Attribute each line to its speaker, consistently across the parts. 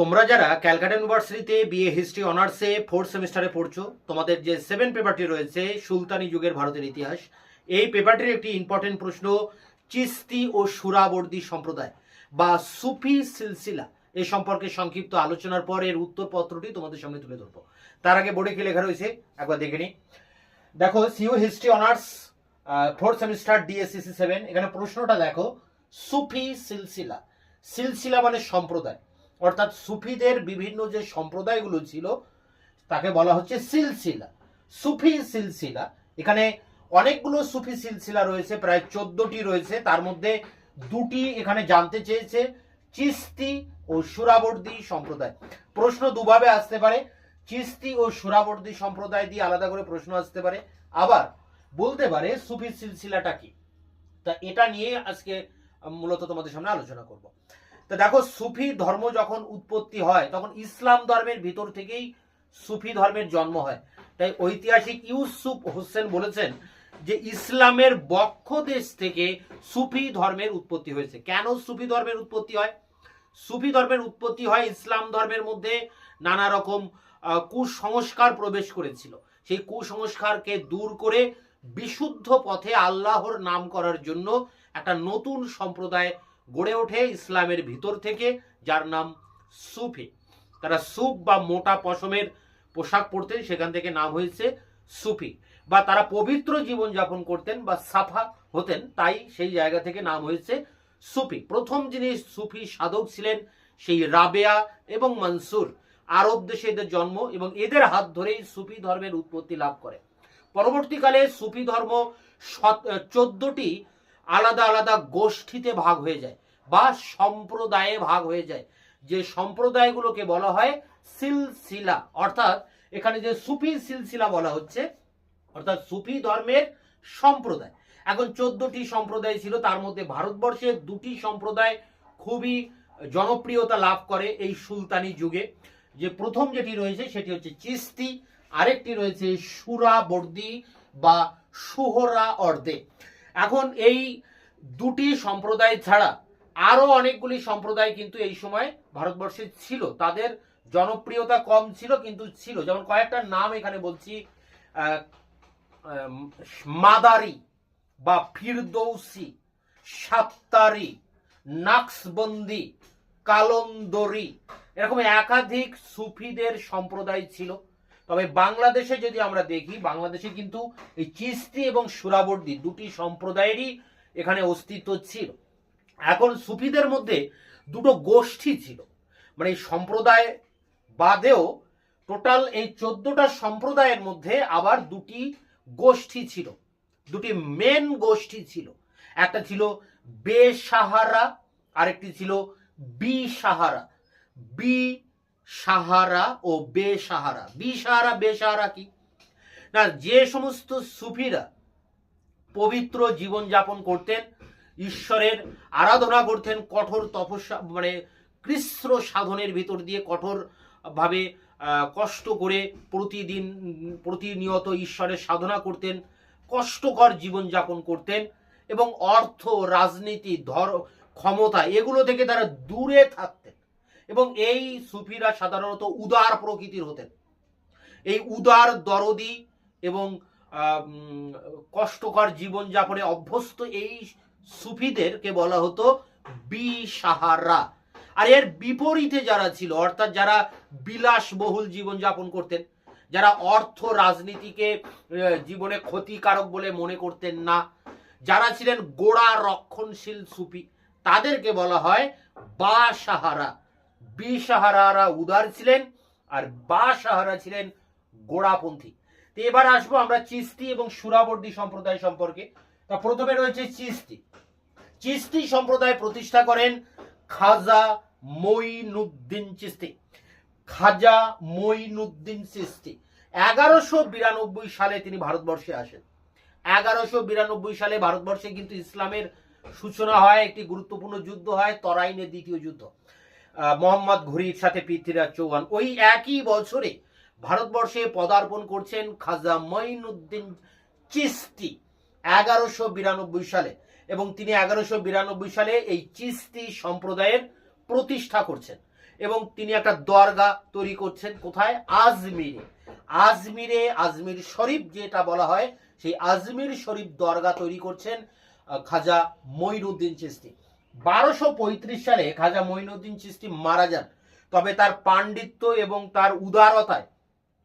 Speaker 1: তোমরা যারা ক্যালকাটা ইউনিভার্সিটিতে বিএ হিস্ট্রি অনার্সে ফোর্থ সেমিস্টারে পড়ছো, তোমাদের যে সেভেন পেপারটি রয়েছে, সুলতানি যুগের ভারতের ইতিহাস, এই পেপারটির একটি ইম্পর্টেন্ট প্রশ্ন, চিস্তি ও সুরাবর্দী সম্প্রদায় বা সুফি সিলসিলা, এ সম্পর্কে সংক্ষিপ্ত আলোচনার পর এর উত্তরপত্রটি তোমাদের সামনে তুলে ধরবো। তার আগে বোর্ডে কি লেখা রয়েছে? একবার দেখে নি দেখো CO history honours fourth semester DSCC seven এখানে প্রশ্নটা দেখো, সুফি সিলসিলা। সিলসিলা মানে সম্প্রদায়। অর্থাৎ সুফিদের বিভিন্ন যে সম্প্রদায়গুলো ছিল, তাকে বলা হচ্ছে সিলসিলা। সুফি সিলসিলা। এখানে অনেকগুলো সুফি সিলসিলা রয়েছে, প্রায় চোদ্দটি রয়েছে। তার মধ্যে দুটি এখানে জানতে চেয়েছে, চিস্তি ও সুরাবর্দী সম্প্রদায়। প্রশ্ন দুভাবে আসতে পারে, চিস্তি ও সুরাবর্দী সম্প্রদায় দিয়ে আলাদা করে প্রশ্ন আসতে পারে। আবার বলতে পারে, সুফি সিলসিলাটা কি? তা এটা নিয়ে আজকে মূলত তোমাদের সামনে আলোচনা করব। তো দেখো, সুফি ধর্ম যখন উৎপত্তি হয়, তখন ইসলাম ধর্মের ভিতর থেকেই সুফি ধর্মের জন্ম হয়। তাই ঐতিহাসিক ইউসুফ হোসেন বলেছেন যে, ইসলামের বক্ষ দেশ থেকে সুফি ধর্মের উৎপত্তি হয়েছে। কেন সুফি ধর্মের উৎপত্তি হয়? সুফি ধর্মের উৎপত্তি হয় ইসলাম ধর্মের মধ্যে নানা রকম কুসংস্কার প্রবেশ করেছিল। সেই কুসংস্কারকে দূর করে বিশুদ্ধ পথে আল্লাহর নাম করার জন্য একটা নতুন সম্প্রদায় গড়ে ওঠে ইসলামের ভিতর থেকে, যার নাম সুফি। তারা সুপ বা মোটা পশমের পোশাক পরতেন, সেখান থেকে নাম হয়েছে সুফি। বা তারা পবিত্র জীবন যাপন করতেন বা সাফা হতেন, তাই সেই জায়গা থেকে নাম হয়েছে সুফি। প্রথম যিনি সুফি সাধক ছিলেন, সেই রাবেয়া এবং মনসুর। আরব দেশে এদের জন্ম এবং এদের হাত ধরেই সুফি ধর্মের উৎপত্তি লাভ করে। পরবর্তীকালে সুফি ধর্ম চোদ্দটি আলাদা আলাদা গোষ্ঠীতে ভাগ হয়ে যায় বা সম্প্রদায়ে ভাগ হয়ে যায়। যে সম্প্রদায়গুলোকে বলা হয় সিলসিলা, অর্থাৎ এখানে যে সুফি সিলসিলা বলা হচ্ছে, অর্থাৎ সুফি ধর্মের সম্প্রদায়। এখন চোদ্দটি সম্প্রদায় ছিল, তার মধ্যে ভারতবর্ষের দুটি সম্প্রদায় খুবই জনপ্রিয়তা লাভ করে এই সুলতানি যুগে। যে প্রথম যেটি রয়েছে সেটি হচ্ছে চিস্তি, আরেকটি রয়েছে সুরাবর্দী বা সুহরা অর্দে এখন এই দুটি সম্প্রদায় ছাড়া আরও অনেকগুলি সম্প্রদায় কিন্তু এই সময় ভারতবর্ষে ছিল। তাদের জনপ্রিয়তা কম ছিল, কিন্তু ছিল। যেমন কয়েকটা নাম এখানে বলছি মাদারি বা ফিরদৌসি, সাত্তারি, নাকসবন্দি, কালন্দরি, এরকম একাধিক সুফিদের সম্প্রদায় ছিল। তবে বাংলাদেশে যদি আমরা দেখি, বাংলাদেশে কিন্তু এই চিস্তি এবং সুরাবর্দি দুটি সম্প্রদায়েরই এখানে অস্তিত্ব ছিল। এখন সুফিদের মধ্যে দুটো গোষ্ঠী ছিল। মানে সম্প্রদায় বাদেও টোটাল এই চোদ্দটা সম্প্রদায়ের মধ্যে আবার দুটি গোষ্ঠী ছিল। দুটি মেন গোষ্ঠী ছিল। একটা ছিল বে সাহারা আরেকটি ছিল বি সাহারা বি সাহারা ও বে সাহারা বি সাহারা বেসাহারা কি? না, যে সমস্ত সুফিরা পবিত্র জীবন যাপন করতেন, ঈশ্বরের আরাধনা করতেন, কঠোর তপস্যা মানে কৃষ্ণ সাধনের ভিতর দিয়ে কঠোর ভাবে কষ্ট করে প্রতিদিন, প্রতিনিয়ত ঈশ্বরের সাধনা করতেন, কষ্টকর জীবন যাপন করতেন এবং অর্থ, রাজনীতি, ধর, ক্ষমতা এগুলো থেকে তারা দূরে থাকতেন এবং এই সুফিরা সাধারণত উদার প্রকৃতির হতেন। এই উদার দরদি এবং কষ্টকর জীবন যাপনে অভ্যস্ত এই সুফিদেরকে বলা হতো বিসাহারা আর এর বিপরীতে যারা ছিল, অর্থাৎ যারা বিলাসবহুল জীবন যাপন করতেন, যারা অর্থ রাজনীতিকে জীবনে ক্ষতিকারক বলে মনে করতেন না, যারা ছিলেন গোড়া রক্ষণশীল সুফি, তাদেরকে বলা হয় বা সাহারা বিসাহারারা উদার ছিলেন আর বা সাহারা ছিলেন গোড়াপন্থী। এবার আসব আমরা চিস্তি এবং সুরাবর্দী সম্প্রদায় সম্পর্কে। তা প্রথমে রয়েছে চিস্তি। চিস্তি সম্প্রদায় প্রতিষ্ঠা করেন খাজা মঈনুদ্দিন চিস্তি। খাজা মঈনুদ্দিন চিস্তি। এগারোশো বিরানব্বই সালে তিনি ভারতবর্ষে আসেন। এগারোশো বিরানব্বই সালে ভারতবর্ষে কিন্তু ইসলামের সূচনা হয়, একটি গুরুত্বপূর্ণ যুদ্ধ হয়, তরাইনের দ্বিতীয় যুদ্ধ। মোহাম্মদ ঘুরির সাথে পৃথ্বীরাজ চৌহান। ওই একই বছরে ভারতবর্ষে পদার্পণ করছেন খাজা মঈনুদ্দিন চিস্তি, এগারোশো বিরানব্বই সালে। এবং তিনি এগারোশো বিরানব্বই সালে এই চিস্তি সম্প্রদায়ের প্রতিষ্ঠা করছেন। এবং তিনি একটা দরগা তৈরি করছেন কোথায়? আজমিরে। আজমিরে, আজমির শরীফ যেটা বলা হয়, সেই আজমির শরীফ দরগা তৈরি করছেন খাজা মঈনুদ্দিন চিস্তি। বারোশো সালে খাজা মঈনুদ্দিন চিস্তি মারা যান। তবে তার পাণ্ডিত্য এবং তার উদারতায়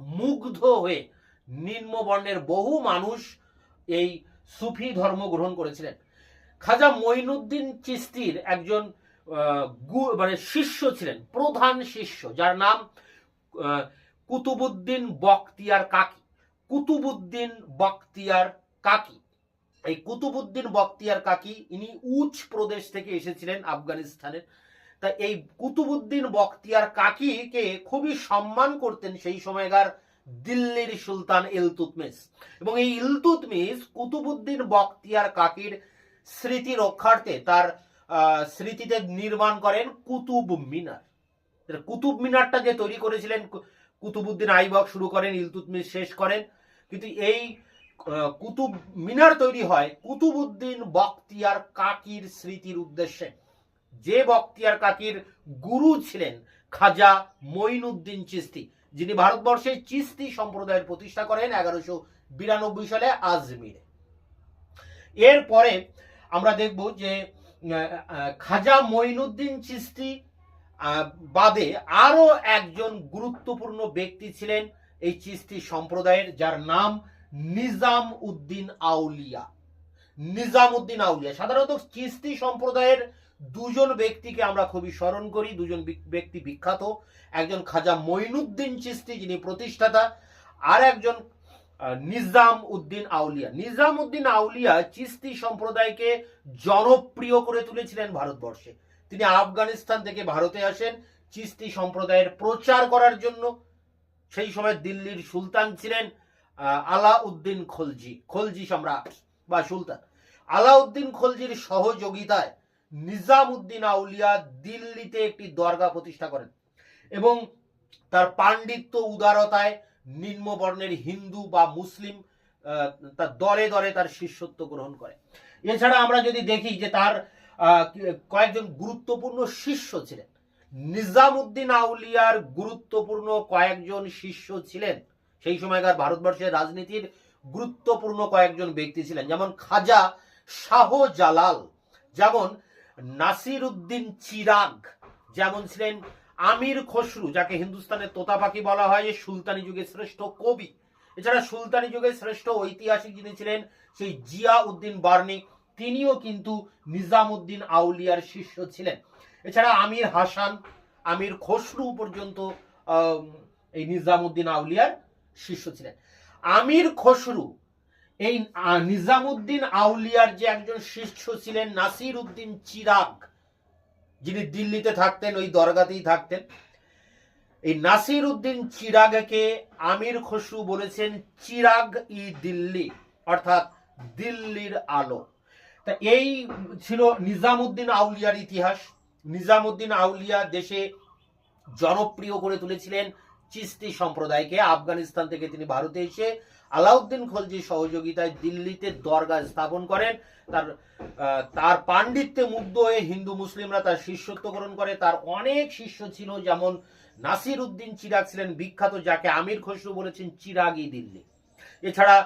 Speaker 1: মুগ্ধ হয়ে নিম্ন বর্ণের বহু মানুষ এই সুফি ধর্ম গ্রহণ করেছিলেন। খাজা মঈনুদ্দিন চিস্তির একজন মানে শিষ্য ছিলেন, প্রধান শিষ্য, যার নাম কুতুবুদ্দিন বখতিয়ার কাকি। কুতুবুদ্দিন বখতিয়ার কাকি। এই কুতুবুদ্দিন বখতিয়ার কাকি, ইনি উচ প্রদেশ থেকে এসেছিলেন আফগানিস্তানের তা এই কুতুবুদ্দিন বখতিয়ার কাকিকে খুবই সম্মান করতেন সেই সময়কার দিল্লির সুলতান ইলতুতমিস এবং এই ইলতুতমিস কুতুবুদ্দিন বখতিয়ার কাকির স্মৃতি রক্ষার্থে তার স্মৃতিতে নির্মাণ করেন কুতুব মিনার। কুতুব মিনারটা যে তৈরি করেছিলেন কুতুবুদ্দিন আইবক শুরু করেন ইলতুতমিস শেষ করেন। কিন্তু এই কুতুব মিনার তৈরি হয় কুতুবুদ্দিন বখতিয়ার কাকির স্মৃতির উদ্দেশ্যে। যে বক্তিয়ার কাকির গুরু ছিলেন খাজা মঈনুদ্দিন চিস্তি, যিনি ভারতবর্ষে চিস্তি সম্প্রদায়ের প্রতিষ্ঠা করেন এগারোশো বিরানব্বই সালে আজমিরে। এরপরে আমরা দেখব যে খাজা মঈনুদ্দিন চিস্তি বাদে আরও একজন গুরুত্বপূর্ণ ব্যক্তি ছিলেন এই চিস্তি সম্প্রদায়ের, যার নাম নিজাম উদ্দিন আউলিয়া। নিজাম উদ্দিন আউলিয়া, সাধারণত চিস্তি সম্প্রদায়ের দুজন ব্যক্তিকে আমরা খুবই স্মরণ করি, দুজন ব্যক্তি বিখ্যাত। একজন খাজা মঈনুদ্দিন চিস্তি যিনি প্রতিষ্ঠাতা, আর একজন নিজাম উদ্দিন আউলিয়া। নিজাম উদ্দিন আউলিয়া চিস্তি সম্প্রদায়কে জনপ্রিয় করে তুলেছিলেন ভারতবর্ষে। তিনি আফগানিস্তান থেকে ভারতে আসেন। চিস্তি সম্প্রদায়ের প্রচার করার জন্য সেই সময় দিল্লির সুলতান ছিলেন আলাউদ্দিন খলজি। খলজি সম্রাট বা সুলতান। আলাউদ্দিন খলজির সহযোগিতায় নিজামউদ্দিন আউলিয়া দিল্লিতে একটি দরগা প্রতিষ্ঠা করেন এবং তার পাণ্ডিত্য উদারতায় নিম্নবর্ণের হিন্দু বা মুসলিম তার দলে দলে তার শিষ্যত্ব গ্রহণ করে। এছাড়া আমরা যদি দেখি যে তার কয়েকজন গুরুত্বপূর্ণ শিষ্য ছিলেন। নিজামুদ্দিন আউলিয়ার গুরুত্বপূর্ণ কয়েকজন শিষ্য ছিলেন। সেই সময়কার ভারতবর্ষের রাজনীতির গুরুত্বপূর্ণ কয়েকজন ব্যক্তি ছিলেন, যেমন খাজা শাহ জালাল যেমন নাসির উদ্দিন চিরাগ, যেমন ছিলেন আমির খসরু, যাকে হিন্দুস্তানের তোতা পাখি বলা হয় যে সুলতানি যুগের শ্রেষ্ঠ কবি। এছাড়া সুলতানি যুগের শ্রেষ্ঠ ঐতিহাসিক যিনি ছিলেন, সেই জিয়া উদ্দিন বার্নি, তিনিও কিন্তু নিজামউদ্দিন আউলিয়ার শিষ্য ছিলেন। এছাড়া আমির হাসান, আমির খসরু পর্যন্ত এই নিজামউদ্দিন আউলিয়ার শিষ্য ছিলেন। আমির খসরু এই নিজামুদ্দিন আউলিয়ার যে একজন শিষ্য ছিলেন নাসির উদ্দিন চিরাগ, যিনি দিল্লিতে থাকতেন, ওই দরগাতেই থাকতেন, এই নাসির উদ্দিন চিরাগকে আমির খসরু বলেছেন চিরাগ ই দিল্লি, অর্থাৎ দিল্লির আলো। তা এই ছিল নিজামুদ্দিন আউলিয়ার ইতিহাস। নিজামুদ্দিন আউলিয়া দেশে জনপ্রিয় করে তুলেছিলেন চিস্তি সম্প্রদায়কে। আফগানিস্তান থেকে তিনি ভারতে এসে আলাউদ্দিন খলজির সহযোগিতায় দিল্লিতে দরগা স্থাপন করেন। তার তার পাণ্ডিত্যে মুগ্ধ হয়ে হিন্দু মুসলিমরা তার শিষ্যত্ব গ্রহণ করে। তার অনেক শিষ্য ছিল, যেমন নাসির উদ্দিন চিরাগ ছিলেন বিখ্যাত, যাকে আমির খসরু বলেছেন চিরাগি দিল্লি। এছাড়া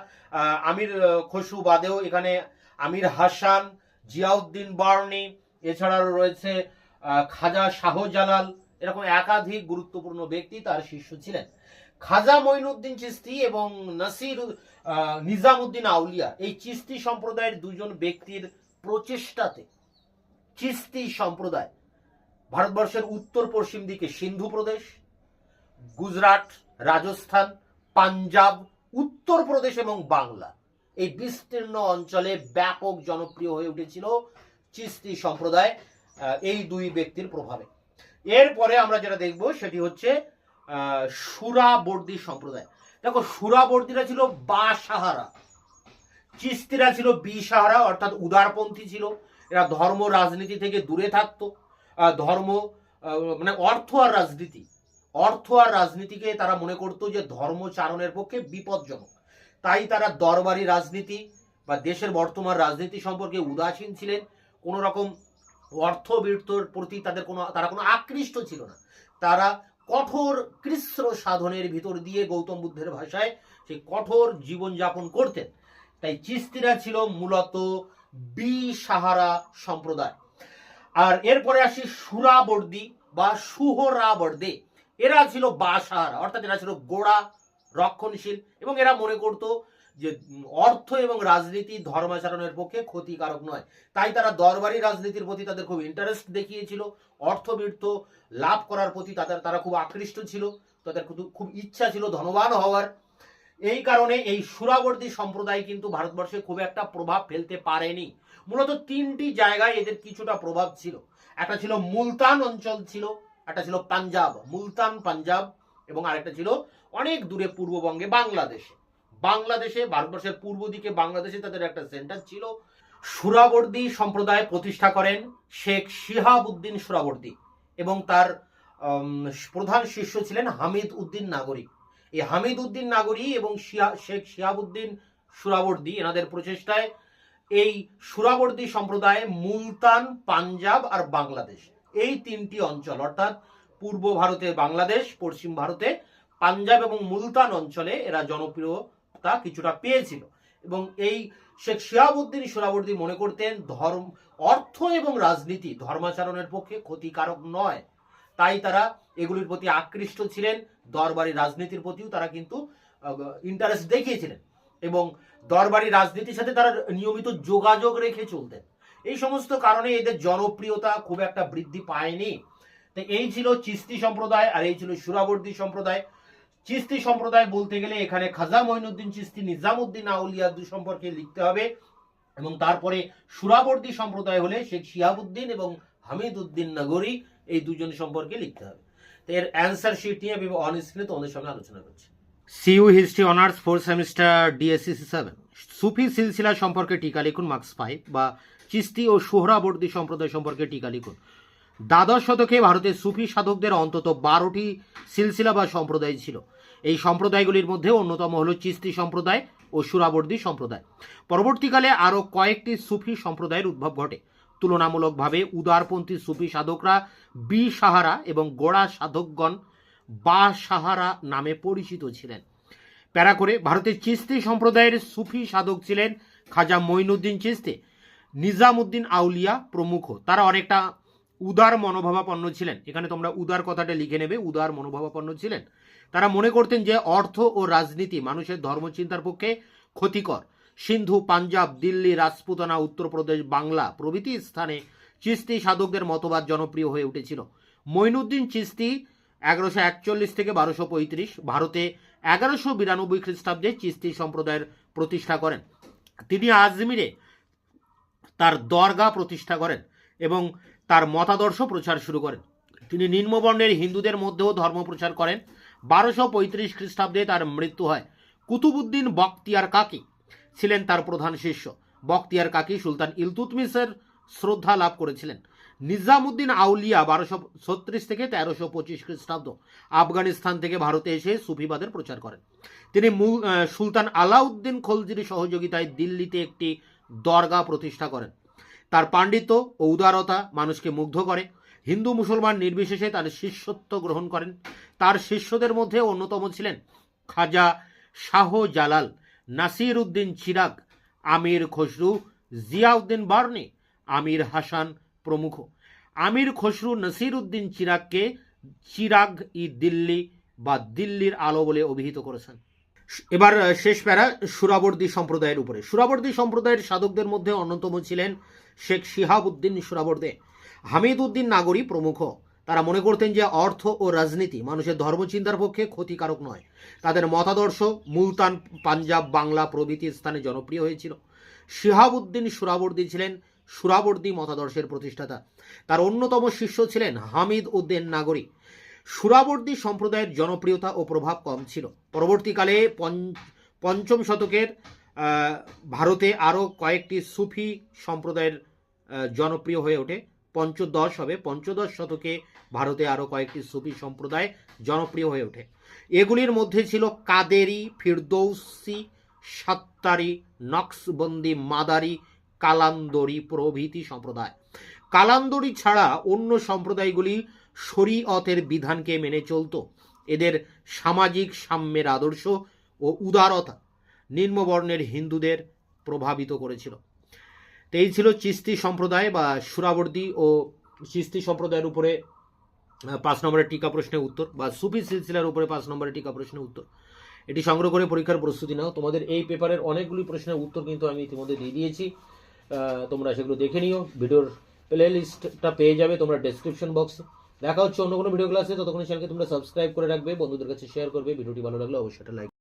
Speaker 1: আমির খসরু বাদেও এখানে আমির হাসান, জিয়াউদ্দিন বার্নি, এছাড়াও রয়েছে খাজা শাহজালাল, এরকম একাধিক গুরুত্বপূর্ণ ব্যক্তি তার শিষ্য ছিলেন। খাজা মঈনুদ্দিন চিস্তি এবং নাসির নিজামুদ্দিন আউলিয়া এই চিস্তি সম্প্রদায়ের দুজন ব্যক্তির প্রচেষ্টাতে চিস্তি সম্প্রদায় ভারতবর্ষের উত্তর পশ্চিম দিকে সিন্ধু প্রদেশ, গুজরাট, রাজস্থান, পাঞ্জাব, উত্তরপ্রদেশ এবং বাংলা এই বিস্তীর্ণ অঞ্চলে ব্যাপক জনপ্রিয় হয়ে উঠেছিল চিস্তি সম্প্রদায় এই দুই ব্যক্তির প্রভাবে। এরপরে আমরা যেটা দেখব সেটি হচ্ছে সুরাবর্দী সম্প্রদায়। দেখো সুরাবর্দীরা ছিল বা সাহারা চিস্তিরা ছিল বি সাহারা অর্থাৎ উদারপন্থী ছিল। এরা ধর্ম রাজনীতি থেকে দূরে থাকতো। ধর্ম মানে অর্থ আর রাজনীতি। অর্থ আর রাজনীতিকে তারা মনে করতো যে ধর্মচারণের পক্ষে বিপজ্জনক। তাই তারা দরবারি রাজনীতি বা দেশের বর্তমান রাজনীতি সম্পর্কে উদাসীন ছিলেন। কোনো রকম অর্থবৃত্তর প্রতি তাদের কোনো, তারা কোনো আকৃষ্ট ছিল না। তারা কঠোর কৃষ্ণ সাধনের ভিতর দিয়ে গৌতম বুদ্ধের ভাষায় সেই কঠোর জীবনযাপন করতেন। তাই চিস্তিরা ছিল মূলত বি সাহারা সম্প্রদায়। আর এরপরে আসি সুরাবর্দি বা সুহরাবর্দে। এরা ছিল বাসাহারা, অর্থাৎ এরা ছিল গোড়া, রক্ষণশীল এবং এরা মনে করত যে অর্থ এবং রাজনীতি ধর্মাচরণের পক্ষে ক্ষতিকারক নয়। তাই তারা দরবারি রাজনীতির প্রতি তাদের খুব ইন্টারেস্ট দেখিয়েছিল। অর্থবৃত্ত লাভ করার প্রতি তাদের, তারা খুব আকৃষ্ট ছিল। তাদের খুব- ইচ্ছা ছিল ধনবান হওয়ার। এই কারণে এই সুরাবর্তী সম্প্রদায় কিন্তু ভারতবর্ষে খুব একটা প্রভাব ফেলতে পারেনি। মূলত তিনটি জায়গায় এদের কিছুটা প্রভাব ছিল। একটা ছিল মুলতান অঞ্চল ছিল, একটা ছিল পাঞ্জাব। মুলতান, পাঞ্জাব এবং আরেকটা ছিল অনেক দূরে পূর্ববঙ্গে বাংলাদেশে। বাংলাদেশে, ভারতবর্ষের পূর্ব দিকে বাংলাদেশে তাদের একটা সেন্টার ছিল। সুরাবর্দী সম্প্রদায় প্রতিষ্ঠা করেন শেখ শিহাবুদ্দিন সুরাবর্দী এবং তার প্রধান শিষ্য ছিলেন হামিদ উদ্দিন নাগরিক এই হামিদ উদ্দিন নাগরী এবং শেখ শিহাবুদ্দিন সুরাবর্দী এনাদের প্রচেষ্টায় এই সুরাবর্দী সম্প্রদায় মুলতান, পাঞ্জাব আর বাংলাদেশ, এই তিনটি অঞ্চল অর্থাৎ পূর্ব ভারতে বাংলাদেশ, পশ্চিম ভারতে পাঞ্জাব এবং মুলতান অঞ্চলে এরা জনপ্রিয়তা কিছুটা পেয়েছিল। এবং এই শেখ শিহাবুদ্দিন সুরাবর্দী মনে করতেন, ধর্ম, অর্থ এবং রাজনীতি ধর্মাচরণের পক্ষে ক্ষতিকারক নয়। তাই তারা এগুলির প্রতি আকৃষ্ট ছিলেন, দরবারি রাজনীতির প্রতিও তারা কিন্তু ইন্টারেস্ট দেখিয়েছিলেন। এবং দরবারি রাজনীতির সাথে তারা নিয়মিত যোগাযোগ রেখে চলতেন। এই সমস্ত কারণে এদের জনপ্রিয়তা খুব একটা বৃদ্ধি পায়নি। তো এই ছিল চিস্তি সম্প্রদায়, আর এই ছিল সুরাবর্দী সম্প্রদায়। চিস্তি সম্প্রদায় বলতে গেলে এখানে খাজা মঈনুদ্দিন চিস্তি, নিজামুদ্দিন আউলিয়া দু সম্পর্কে লিখতে হবে এবং তারপরে সুরাবর্দী সম্প্রদায় হলে শেখ শিহাবুদ্দিন এবং হামিদ উদ্দিন নগরী এই দুজন সম্পর্কে লিখতে হবে। এর অ্যান্সার শিট নিয়ে আমি অন স্ক্রিনে তোমাদের সঙ্গে আলোচনা করছি। CU history honours fourth semester DSC seven সুফি সিলসিলা সম্পর্কে টিকা লিখুন মার্কস ফাইভ বা চিস্তি ও সোহরাবর্দী সম্প্রদায় সম্পর্কে টিকা লিখুন। দ্বাদশ শতকে ভারতের সুফি সাধকদের অন্তত বারোটি সিলসিলা বা সম্প্রদায় ছিল। এই সম্প্রদায়গুলির মধ্যে অন্যতম হল চিস্তি সম্প্রদায় ও সুরাবর্দী সম্প্রদায়। পরবর্তীকালে আরও কয়েকটি সুফি সম্প্রদায়ের উদ্ভব ঘটে। তুলনামূলকভাবে উদারপন্থী সুফি সাধকরা বি সাহারা এবং গোড়া সাধকগণ বা সাহারা নামে পরিচিত ছিলেন। প্যারা করে ভারতের চিস্তি সম্প্রদায়ের সুফি সাধক ছিলেন খাজা মঈনুদ্দিন চিস্তি, নিজামুদ্দিন আউলিয়া প্রমুখ। তারা অনেকটা উদার মনোভাবাপন্ন ছিলেন। এখানে তোমরা উদার কথাটা লিখে নেবে, উদার মনোভাবাপন্ন ছিলেন। তারা মনে করতেন যে অর্থ ও রাজনীতি মানুষের ধর্মচিন্তার পক্ষে ক্ষতিকর। সিন্ধু, পাঞ্জাব, দিল্লি, রাজপুতানা, উত্তরপ্রদেশ, বাংলা প্রভৃতি স্থানে চিস্তি সাধকদের মতবাদ জনপ্রিয় হয়ে উঠেছিল। মঈনুদ্দিন চিস্তি এগারোশো একচল্লিশ থেকে বারোশো পঁয়ত্রিশ, ভারতে এগারোশো বিরানব্বই খ্রিস্টাব্দে চিস্তি সম্প্রদায়ের প্রতিষ্ঠা করেন। তিনি আজমিরে তার দরগা প্রতিষ্ঠা করেন এবং তার মতাদর্শ প্রচার শুরু করেন। তিনি নিম্নবর্ণের হিন্দুদের মধ্যেও ধর্ম প্রচার করেন। বারোশো পঁয়ত্রিশ খ্রিস্টাব্দে তার মৃত্যু হয় কুতুবুদ্দিন বখতিয়ার কাকি ছিলেন তার প্রধান শিষ্য। বখতিয়ার কাকি সুলতান ইলতুতমিসের শ্রদ্ধা লাভ করেছিলেন। নিজামুদ্দিন আউলিয়া বারোশো ছত্রিশ থেকে তেরোশো পঁচিশ খ্রিস্টাব্দ আফগানিস্তান থেকে ভারতে এসে সুফিবাদের প্রচার করেন। তিনি সুলতান আলাউদ্দিন খলজির সহযোগিতায় দিল্লিতে একটি দরগা প্রতিষ্ঠা করেন। তার পাণ্ডিত্য ও উদারতা মানুষকে মুগ্ধ করে। হিন্দু মুসলমান নির্বিশেষে তার শিষ্যত্ব গ্রহণ করেন। তার শিষ্যদের মধ্যে অন্যতম ছিলেন খাজা শাহ জালাল নাসির উদ্দিন চিরাগ, আমির খসরু, জিয়াউদ্দিন বার্নি, আমির হাসান প্রমুখ। আমির খসরু, নাসির উদ্দিন চিরাগকে চিরাগ ই দিল্লি বা দিল্লির আলো বলে অভিহিত করেছেন। এবার শেষ প্যারা সুরাবর্দী সম্প্রদায়ের উপরে। সুরাবর্দী সম্প্রদায়ের সাধকদের মধ্যে অন্যতম ছিলেন শেখ শিহাবুদ্দিন সুরাবর্দে। হামিদ উদ্দিন নাগরী প্রমুখ। তারা মনে করতেন যে অর্থ ও রাজনীতি মানুষের ধর্মচিন্তার পক্ষে ক্ষতিকারক নয়। তাদের মতাদর্শ মুলতান পাঞ্জাব বাংলা প্রভৃতি স্থানে জনপ্রিয় হয়েছিল। শিহাবুদ্দিন সুরাবর্দী ছিলেন সুরাবর্দী মতাদর্শের প্রতিষ্ঠাতা। তার অন্যতম শিষ্য ছিলেন হামিদ উদ্দিন নাগরী। সুরাবর্দী সম্প্রদায়ের জনপ্রিয়তা ও প্রভাব কম ছিল। পরবর্তীকালে পঞ্চ- পঞ্চম শতকের ভারতে আরও কয়েকটি সুফি সম্প্রদায়ের জনপ্রিয় হয়ে ওঠে। পঞ্চদশ হবে। পঞ্চদশ শতকে ভারতে আরও কয়েকটি সুফি সম্প্রদায় জনপ্রিয় হয়ে ওঠে। এগুলির মধ্যে ছিল কাদেরি, ফিরদৌসি, সাত্তারি নকশবন্দি মাদারি, কালান্দরি প্রভৃতি সম্প্রদায়। কালান্দরি ছাড়া অন্য সম্প্রদায়গুলি শরীয়তের বিধানকে মেনে চলতো। এদের সামাজিক সাম্যের আদর্শ ও উদারতা নিম্নবর্ণের হিন্দুদের প্রভাবিত করেছিল। তো এই ছিল চিস্তি সম্প্রদায় বা সুরাবর্দী ও চিস্তি সম্প্রদায়ের উপরে পাঁচ নম্বরের টিকা প্রশ্নের উত্তর বা সুফি সিলসিলার উপরে পাঁচ নম্বরের টিকা প্রশ্নের উত্তর। এটি সংগ্রহ করে পরীক্ষার প্রস্তুতি নাও। তোমাদের এই পেপারের অনেকগুলি প্রশ্নের উত্তর কিন্তু আমি ইতিমধ্যে দিয়ে দিয়েছি। তোমরা সেগুলো দেখে নিও। ভিডিওর প্লে লিস্টটা পেয়ে যাবে তোমরা ডেসক্রিপশন বক্সে। দেখা হচ্ছে অন্য কোনো ভিডিও ক্লাসে। ততক্ষণ চ্যানেলকে তোমরা সাবস্ক্রাইব করে রাখবে, বন্ধুদের কাছে শেয়ার করবে। ভিডিওটি ভালো লাগলে অবশ্যই লাইক